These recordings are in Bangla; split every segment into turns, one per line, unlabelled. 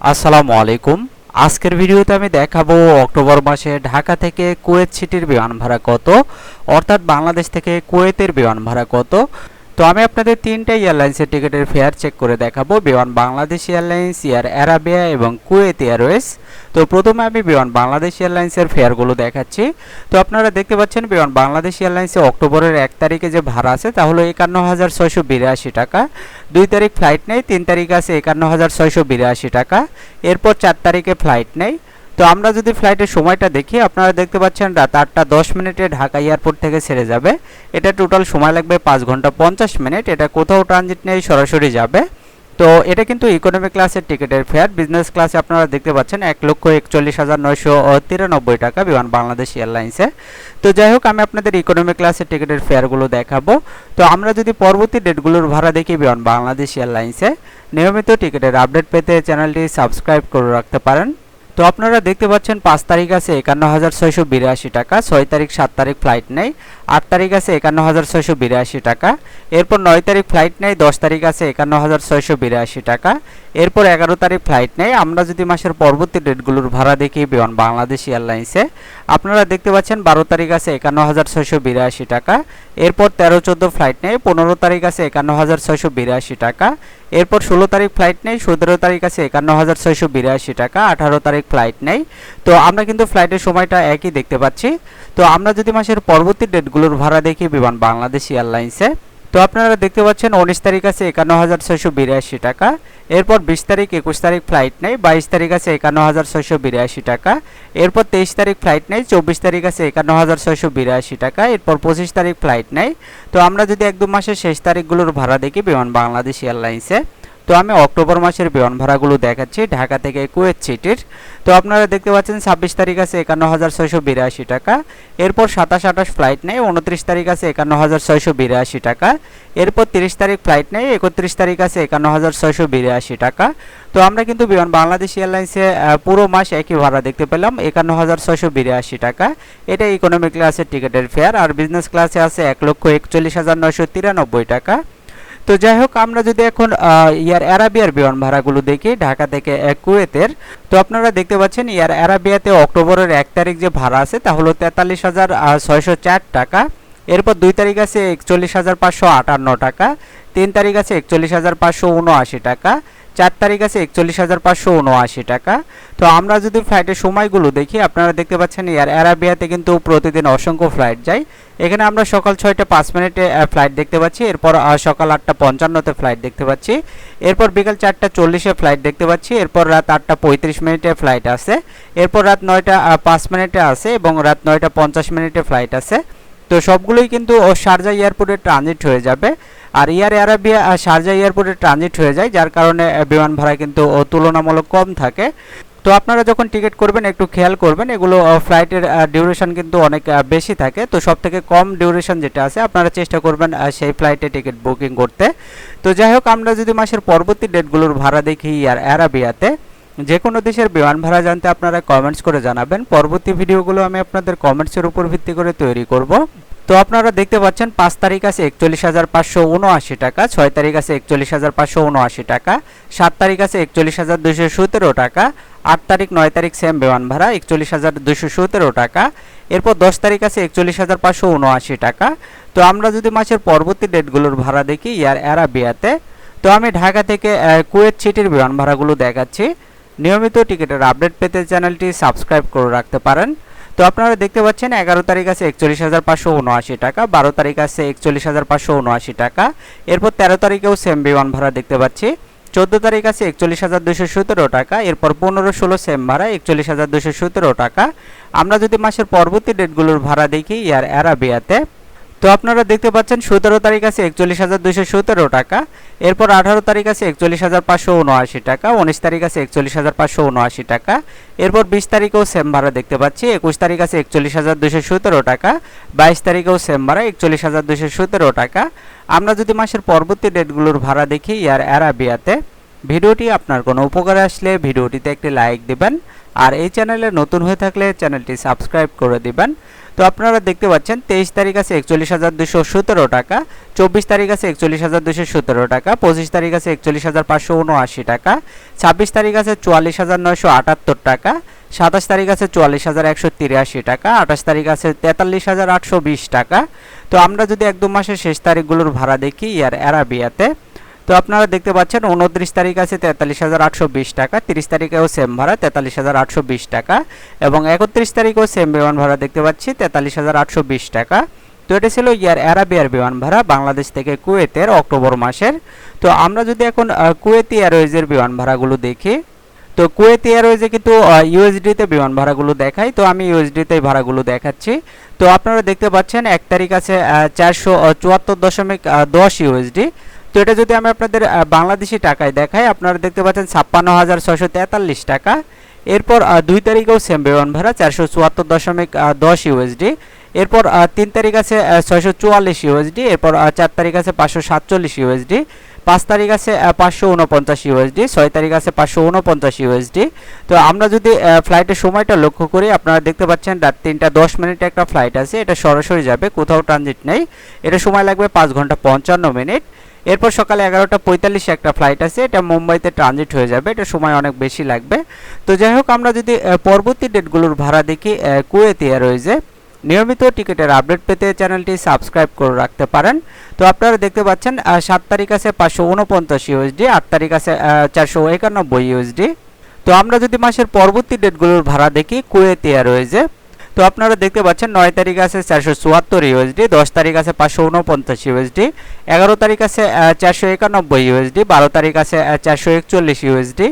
আসসালামু আলাইকুম। আজকের ভিডিওতে আমি দেখাবো অক্টোবর মাসে ঢাকা থেকে কুয়েত সিটির বিমান ভাড়া কত, অর্থাৎ বাংলাদেশ থেকে কুয়েতের বিমান ভাড়া কত। তো আমি আপনাদের তিনটা এয়ারলাইন্সের টিকিটের ফেয়ার চেক করে দেখাবো। Biman Bangladesh airlines, air Arabia এবং কুয়েত এয়ারওয়েজ। তো প্রথমে আমি বিমান বাংলাদেশ এয়ারলাইন্সের ফেয়ারগুলো দেখাচ্ছি। তো আপনারা দেখতে পাচ্ছেন বিমান বাংলাদেশ এয়ারলাইন্সে অক্টোবরের এক তারিখে যে ভাড়া আছে, তা হলো একান্ন হাজার ছয়শো বিরাশি টাকা। দুই তারিখ ফ্লাইট নেই, তিন তারিখ আছে একান্ন হাজার ছয়শো বিরাশি টাকা। এরপর চার তারিখে ফ্লাইট নেই। তো আমরা যদি ফ্লাইটের সময়টা দেখি, আপনারা দেখতে পাচ্ছেন রাত আটটা দশ মিনিটে ঢাকা এয়ারপোর্ট থেকে ছেড়ে যাবে। এটা টোটাল সময় লাগবে পাঁচ ঘণ্টা পঞ্চাশ মিনিট। এটা কোথাও ট্রানজিট নেই, সরাসরি যাবে। তো এটা কিন্তু ইকোনমি ক্লাসের টিকিটের ফেয়ার বিজনেস ক্লাসে আপনারা দেখতে পাচ্ছেন এক লক্ষ একচল্লিশ হাজার নয়শো তিরানব্বই টাকা বিমান বাংলাদেশ এয়ারলাইন্সে। তো যাই হোক, আমি আপনাদের ইকোনমি ক্লাসের টিকিটের ফেয়ারগুলো দেখাবো। তো আমরা যদি পরবর্তী ডেটগুলোর ভাড়া দেখি বিমান বাংলাদেশ এয়ারলাইন্সে, নিয়মিত টিকিটের আপডেট পেতে চ্যানেলটি সাবস্ক্রাইব করে রাখতে পারেন। তো আপনারা দেখতে পাচ্ছেন পাঁচ তারিখ আছে একান্ন হাজার ছয়শো বিরাশি টাকা, ছয় তারিখ, সাত তারিখ ফ্লাইট নেই, আট তারিখ আছে একান্ন হাজার ছয়শো বিরাশি টাকা, এরপর নয় তারিখ ফ্লাইট নেই, দশ তারিখ আছে একান্ন হাজার ছয়শো বিরাশি টাকা, এরপর এগারো তারিখ ফ্লাইট নেই। আমরা যদি মাসের পরবর্তী ডেটগুলোর ভাড়া দেখি বিমান বাংলাদেশ এয়ারলাইন্সে আপনারা দেখতে পাচ্ছেন বারো তারিখ আছে একান্ন হাজার ছয়শো বিরাশি টাকা, এরপর তেরো, চোদ্দ ফ্লাইট নেই, পনেরো তারিখ আছে একান্ন হাজার ছয়শো বিরাশি টাকা, এরপর ষোলো তারিখ ফ্লাইট নেই, সতেরো তারিখ আছে একান্ন হাজার ছয়শো বিরাশি টাকা, আঠারো তারিখ ফ্লাইট নেই। তো আমরা কিন্তু ফ্লাইটের সময়টা একই দেখতে পাচ্ছি। তো আমরা যদি মাসের পরবর্তী ডেটগুলোর ভাড়া দেখি বিমান বাংলাদেশ এয়ারলাইন্সে, তো আপনারা দেখতে পাচ্ছেন উনিশ তারিখ আছে একান্ন হাজার ছয়শো বিরাশি টাকা। এরপর বিশ তারিখ, একুশ তারিখ ফ্লাইট নেই, বাইশ তারিখ আছে একান্ন হাজার ছয়শো বিরাশি টাকা। এরপর তেইশ তারিখ ফ্লাইট নেই, চব্বিশ তারিখ আছে একান্ন হাজার ছয়শো বিরাশি টাকা। এরপর পঁচিশ তারিখ ফ্লাইট নেই। তো আমরা যদি এক দু মাসের শেষ তারিখগুলোর ভাড়া দেখি বিমান বাংলাদেশ এয়ারলাইন্সে তো আমি অক্টোবর মাসের বিমান ভাড়াগুলো দেখাচ্ছি, ঢাকা থেকে কুয়েত সিটির। তো আপনারা দেখতে পাচ্ছেন ছাব্বিশ তারিখ আছে একান্ন হাজার ছয়শো বিরাশি টাকা। এরপর সাতাশ আঠাশ ফ্লাইট নেই, উনত্রিশ তারিখ আছে একান্ন হাজার ছয়শো বিরাশি টাকা। এরপর তিরিশ তারিখ ফ্লাইট নেই, একত্রিশ তারিখ আছে একান্ন হাজার ছয়শো বিরাশি টাকা। তো আমরা কিন্তু বিমান বাংলাদেশ এয়ারলাইন্সে পুরো মাস একই ভাড়া দেখতে পেলাম, একান্ন হাজার ছয়শো বিরাশি টাকা। এটা ইকোনমি ক্লাসের টিকিটের ফেয়ার আর বিজনেস ক্লাসে আছে এক লক্ষ একচল্লিশ হাজার নয়শো তিরানব্বই টাকা। তো যাই হোক, আমরা যদি এখন ইয়ার অ্যারাবিয়ার বিমান ভাড়াগুলো দেখি, ঢাকা থেকে কুয়েতের। তো আপনারা দেখতে পাচ্ছেন, ইয়ার অ্যারাবিয়াতে অক্টোবরের এক তারিখ যে ভাড়া আছে, তা হলো তেতাল্লিশ হাজার ছয়শো চার টাকা। এরপর দুই তারিখ আছে একচল্লিশ হাজার পাঁচশো আটান্ন টাকা। তিন তারিখ আছে একচল্লিশ হাজার পাঁচশো উনআশি টাকা। চার তারিখ আছে একচল্লিশ হাজার পাঁচশো উনআশি টাকা। তো আমরা যদি ফ্লাইটের সময়গুলো দেখি, আপনারা দেখতে পাচ্ছেন এয়ার অ্যারাবিয়াতে কিন্তু প্রতিদিন অসংখ্য ফ্লাইট যায়। এখানে আমরা সকাল ছয়টা পাঁচ মিনিটে ফ্লাইট দেখতে পাচ্ছি, এরপর সকাল আটটা পঞ্চান্নতে ফ্লাইট দেখতে পাচ্ছি। এরপর বিকাল চারটা চল্লিশে ফ্লাইট দেখতে পাচ্ছি, এরপর রাত আটটা পঁয়ত্রিশ মিনিটে ফ্লাইট আছে। এরপর রাত নয়টা পাঁচ মিনিটে আছে এবং রাত নয়টা পঞ্চাশ মিনিটে ফ্লাইট আছে। তো সবগুলোই কিন্তু শারজা এয়ারপোর্টে ট্রানজিট হয়ে যাবে। আর এয়ার অ্যারাবিয়া শারজা এয়ারপোর্টে ট্রানজিট হয়ে যায়, যার কারণে বিমান ভাড়া কিন্তু তুলনামূলক কম থাকে। তো আপনারা যখন টিকিট করবেন, একটু খেয়াল করবেন, এগুলো ফ্লাইটের ডিউরেশন কিন্তু অনেক বেশি থাকে। তো সব থেকে কম ডিউরেশন যেটা আছে, আপনারা চেষ্টা করবেন সেই ফ্লাইটে টিকিট বুকিং করতে। তো যাই হোক, আমরা যদি মাসের পরবর্তী ডেটগুলোর ভাড়া দেখি, ইয়ার অ্যারাবিয়াতে যে কোনো দেশের বিমান ভাড়া জানতে আপনারা কমেন্টস করে জানাবেন। পরবর্তী ভিডিওগুলো আমি আপনাদের কমেন্টসের উপর ভিত্তি করে তৈরি করব। তো আপনারা দেখতে পাচ্ছেন পাঁচ তারিখ আছে একচল্লিশ হাজার পাঁচশো উনআশি টাকা, ছয় তারিখ আছে একচল্লিশ হাজার পাঁচশো উনআশি টাকা, সাত তারিখ আছে একচল্লিশ হাজার দুশো সতেরো টাকা, আট তারিখ নয় তারিখ সেম বিমান ভাড়া একচল্লিশ হাজার দুশো সতেরো টাকা, এরপর দশ তারিখ আছে একচল্লিশ হাজার পাঁচশো উনআশি টাকা। তো আমরা যদি মাসের পরবর্তী ডেটগুলোর ভাড়া দেখি, ইয়ার অ্যারাবিয়াতে, তো আমি ঢাকা থেকে কুয়েত সিটির বিমান ভাড়াগুলো দেখাচ্ছি। নিয়মিত টিকিটের আপডেট পেতে চ্যানেলটি সাবস্ক্রাইব করে রাখতে পারেন। তো আপনারা দেখতে পাচ্ছেন এগারো তারিখ আছে একচল্লিশ হাজার পাঁচশো উনআশি টাকা, বারো তারিখ আছে একচল্লিশ হাজার পাঁচশো উনআশি টাকা। এরপর তেরো তারিখেও সেম বিমান ভাড়া দেখতে পাচ্ছি। চোদ্দ তারিখ আছে একচল্লিশ হাজার দুশো সতেরো টাকা, এরপর পনেরো ষোলো সেম ভাড়া একচল্লিশ হাজার দুশো সতেরো টাকা। আমরা যদি মাসের পরবর্তী ডেটগুলোর ভাড়া দেখি, ইয়ার অ্যারাবিয়াতে তো আপনারা দেখতে পাচ্ছেন সতেরো তারিখ আছে একচল্লিশ হাজার দুশো সতেরো টাকা। এরপর আঠারো তারিখ আছে একচল্লিশ হাজার পাঁচশো উনআশি টাকা, উনিশ তারিখ আছে একচল্লিশ হাজার পাঁচশো উনআশি টাকা। এরপর বিশ তারিখেও সেম ভাড়া দেখতে পাচ্ছি, একুশ তারিখ আছে একচল্লিশ হাজার দুশো সতেরো টাকা, বাইশ তারিখেও সেম ভাড়া একচল্লিশ হাজার দুশো সতেরো টাকা। আমরা যদি মাসের পরবর্তী ডেটগুলোর ভাড়া দেখি ইয়ার অ্যারাবিয়াতে, ভিডিওটি আপনার কোনো উপকারে আসলে ভিডিওটিতে একটি লাইক দিবেন, আর এই চ্যানেলে নতুন হয়ে থাকলে চ্যানেলটি সাবস্ক্রাইব করে দিবেন। তো আপনারা দেখতে পাচ্ছেন, তেইশ তারিখ আছে একচল্লিশ হাজার দুশো সতেরো টাকা, চব্বিশ তারিখ আছে একচল্লিশ হাজার দুশো সতেরো টাকা, পঁচিশ তারিখ আছে একচল্লিশ হাজার পাঁচশো উনআশি টাকা, ছাব্বিশ তারিখ আছে চুয়াল্লিশ হাজার নয়শো আটাত্তর টাকা, সাতাশ তারিখ আছে চুয়াল্লিশ হাজার একশো তিরাশি টাকা, আঠাশ তারিখ আছে তেতাল্লিশ হাজার আটশো বিশ টাকা। তো আমরা যদি এক দু মাসের শেষ তারিখগুলোর ভাড়া দেখি ইয়ার অ্যারাবিয়াতে তো আপনারা দেখতে পাচ্ছেন, উনত্রিশ তারিখ আছে তেতাল্লিশ হাজার আটশো বিশ টাকা, তিরিশ তারিখেও সেম ভাড়া, তেতাল্লিশ হাজার আটশো বিশ টাকা এবং একত্রিশ তারিখেও সেম বিমান ভাড়া দেখতে পাচ্ছি, তেতাল্লিশ হাজার আটশো বিশ টাকা। তো এটা ছিল ইয়ার অ্যারাবিয়ার বিমান ভাড়া বাংলাদেশ থেকে কুয়েতের অক্টোবর মাসের। তো আমরা যদি এখন কুয়েতি এয়ারওয়েজের বিমান ভাড়াগুলো দেখি, তো কুয়েত এয়ারওয়েজে কিন্তু ইউএসডিতে বিমান ভাড়াগুলো দেখাই তো আমি ইউএসডিতে ভাড়াগুলো দেখাচ্ছি। তো আপনারা দেখতে পাচ্ছেন, এক তারিখ আছে চারশো চুয়াত্তর দশমিক দশ ইউএসডি তো এটা যদি আমি আপনাদের বাংলাদেশি টাকায় দেখাই, আপনারা দেখতে পাচ্ছেন ছাপ্পান্ন হাজার ছয়শো তেতাল্লিশ টাকা। এরপর দুই তারিখেও সেম বিমান ভাড়া, চারশো চুয়াত্তর দশমিক দশ ইউএসডি এরপর তিন তারিখ আছে ছয়শো চুয়াল্লিশ ইউএসডি এরপর চার তারিখ আছে, পাঁচশো সাতচল্লিশ ইউএসডি পাঁচ তারিখ আছে পাঁচশো উনপঞ্চাশ ইউএসডি ছয় তারিখ আছে, পাঁচশো উনপঞ্চাশ ইউএসডি তো আমরা যদি ফ্লাইটের সময়টা লক্ষ্য করি, আপনারা দেখতে পাচ্ছেন রাত তিনটা দশ মিনিটে একটা ফ্লাইট আছে, এটা সরাসরি যাবে, কোথাও ট্রানজিট নেই। এটা সময় লাগবে পাঁচ ঘণ্টা পঞ্চান্ন মিনিট। এরপর সকালে এগারোটা পঁয়তাল্লিশে একটা ফ্লাইট আছে, এটা মুম্বাইতে ট্রানজিট হয়ে যাবে, এটা সময় অনেক বেশি লাগবে। তো যাই হোক, আমরা যদি পরবর্তী ডেটগুলোর ভাড়া দেখি কুয়েত এয়ারওয়েজে নিয়মিত টিকিটের আপডেট পেতে চ্যানেলটি সাবস্ক্রাইব করে রাখতে পারেন। তো আপনারা দেখতে পাচ্ছেন সাত তারিখ আছে পাঁচশো উনপঞ্চাশ ইউএসডি আট তারিখ আছে চারশো একানব্বই ইউএসডি তো আমরা যদি মাসের পরবর্তী ডেটগুলোর ভাড়া দেখি কুয়েত এয়ারওয়েজে তো আপনারা দেখতে পাচ্ছেন নয় তারিখ আছে চারশো চুয়াত্তর ইউএসডি দশ তারিখ আছে পাঁচশো উনপঞ্চাশ ইউএসডি এগারো তারিখ আছে চারশো একানব্বই ইউএসডি বারো তারিখ আছে চারশো একচল্লিশ ইউএসডি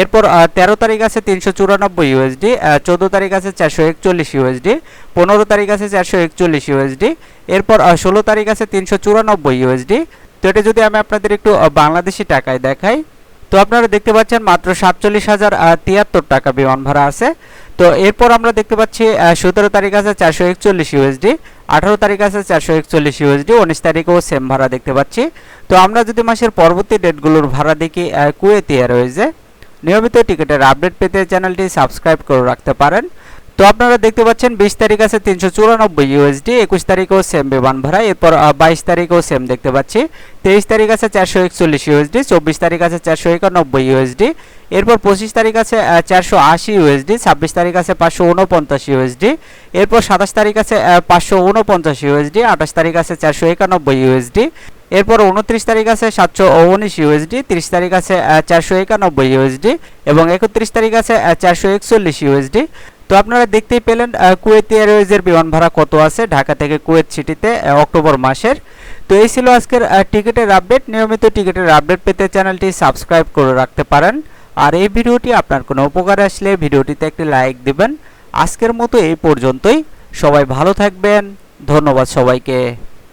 এরপর তেরো তারিখ আছে তিনশো চুরানব্বই ইউএসডি চোদ্দ তারিখ আছে চারশো একচল্লিশ ইউএসডি পনেরো তারিখ আছে চারশো একচল্লিশ ইউএসডি এরপর ষোলো তারিখ আছে তিনশো চুরানব্বই ইউএসডি তো এটা যদি আমি আপনাদের একটু বাংলাদেশি টাকায় দেখাই, তো আপনারা দেখতে পাচ্ছেন মাত্র সাতচল্লিশ হাজার তিয়াত্তর টাকা বিমান ভাড়া আছে। তো এরপর আমরা দেখতে পাচ্ছি সতেরো তারিখ আছে চারশো একচল্লিশ ইউএসডি আঠারো তারিখ আছে চারশো একচল্লিশ ইউএসডি উনিশ তারিখেও সেম ভাড়া দেখতে পাচ্ছি। তো আমরা যদি মাসের পরবর্তী ডেটগুলোর ভাড়া দেখি কুয়েতে এয়ারওয়েজে নিয়মিত টিকিটের আপডেট পেতে চ্যানেলটি সাবস্ক্রাইব করে রাখতে পারেন। তো আপনারা দেখতে পাচ্ছেন বিশ তারিখ আছে তিনশো চুরানব্বই ইউএসডি একুশ তারিখেও সেম বিমান ভাড়া এরপর বাইশ তারিখেও সেম দেখতে পাচ্ছি তেইশ তারিখ আছে চারশো একচল্লিশ ইউএসডি চব্বিশ তারিখ আছে চারশো একানব্বই ইউএসডি এরপর পঁচিশ তারিখ আছে চারশো আশি ইউএসডি ছাব্বিশ তারিখ আছে পাঁচশো উনপঞ্চাশ ইউএসডি এরপর সাতাশ তারিখ আছে পাঁচশো উনপঞ্চাশ ইউএসডি আঠাশ তারিখ আছে চারশো একানব্বই ইউএসডি এরপর উনত্রিশ তারিখ আছে সাতশো উনিশ ইউএসডি তিরিশ তারিখ আছে চারশো একানব্বই ইউএসডি এবং একত্রিশ তারিখ আছে চারশো একচল্লিশ ইউএসডি তো আপনারা দেখতেই পেলেন কুয়েত এয়ারওয়েজের বিমান ভাড়া কত আছে? ঢাকা থেকে কুয়েত সিটিতে অক্টোবর মাসের। তো এই ছিল আজকের টিকিটের আপডেট। নিয়মিত টিকিটের আপডেট পেতে চ্যানেলটি সাবস্ক্রাইব করে রাখতে পারেন। আর এই ভিডিওটি আপনার কোনো উপকার আসলে ভিডিওটিতে একটি লাইক দিবেন। আজকের মতো এই পর্যন্তই। সবাই ভালো থাকবেন। ধন্যবাদ সবাইকে।